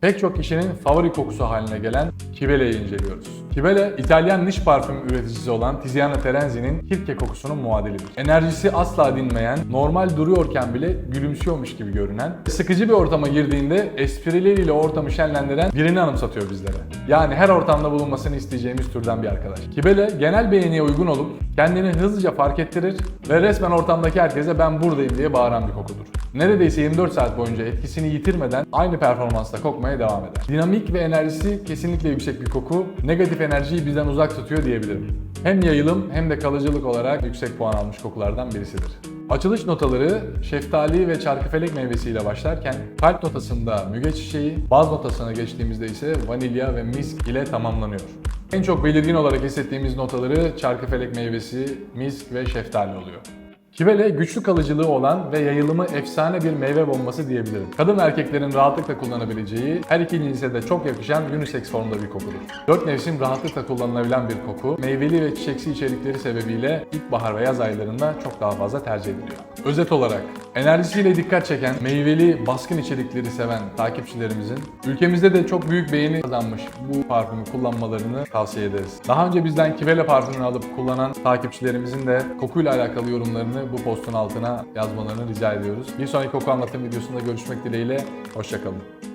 Pek çok kişinin favori kokusu haline gelen Kibele'yi inceliyoruz. Kibele, İtalyan niş parfüm üreticisi olan Tiziano Terenzi'nin Kirke kokusunun muadilidir. Enerjisi asla dinmeyen, normal duruyorken bile gülümsüyormuş gibi görünen, sıkıcı bir ortama girdiğinde esprileriyle ortamı şenlendiren birini anımsatıyor bizlere. Yani her ortamda bulunmasını isteyeceğimiz türden bir arkadaş. Kibele, genel beğeniye uygun olup kendini hızlıca fark ettirir ve resmen ortamdaki herkese ben buradayım diye bağıran bir kokudur. Neredeyse 24 saat boyunca etkisini yitirmeden aynı performansla kokmaya devam eder. Dinamik ve enerjisi kesinlikle yüksek bir koku, negatif enerjiyi bizden uzak tutuyor diyebilirim. Hem yayılım hem de kalıcılık olarak yüksek puan almış kokulardan birisidir. Açılış notaları şeftali ve çarkıfelek meyvesiyle başlarken kalp notasında müge çiçeği, baz notasına geçtiğimizde ise vanilya ve misk ile tamamlanıyor. En çok belirgin olarak hissettiğimiz notaları çarkıfelek meyvesi, misk ve şeftali oluyor. Kibele güçlü kalıcılığı olan ve yayılımı efsane bir meyve bombası diyebilirim. Kadın erkeklerin rahatlıkla kullanabileceği, her iki cinse de çok yakışan unisex formda bir kokudur. Dört mevsim rahatlıkla kullanılabilen bir koku, meyveli ve çiçeksi içerikleri sebebiyle ilkbahar ve yaz aylarında çok daha fazla tercih ediliyor. Özet olarak, enerjisiyle dikkat çeken, meyveli, baskın içerikleri seven takipçilerimizin ülkemizde de çok büyük beğeni kazanmış bu parfümü kullanmalarını tavsiye ederiz. Daha önce bizden Kibele parfümünü alıp kullanan takipçilerimizin de kokuyla alakalı yorumlarını bu postun altına yazmalarını rica ediyoruz. Bir sonraki koku anlatım videosunda görüşmek dileğiyle, hoşçakalın.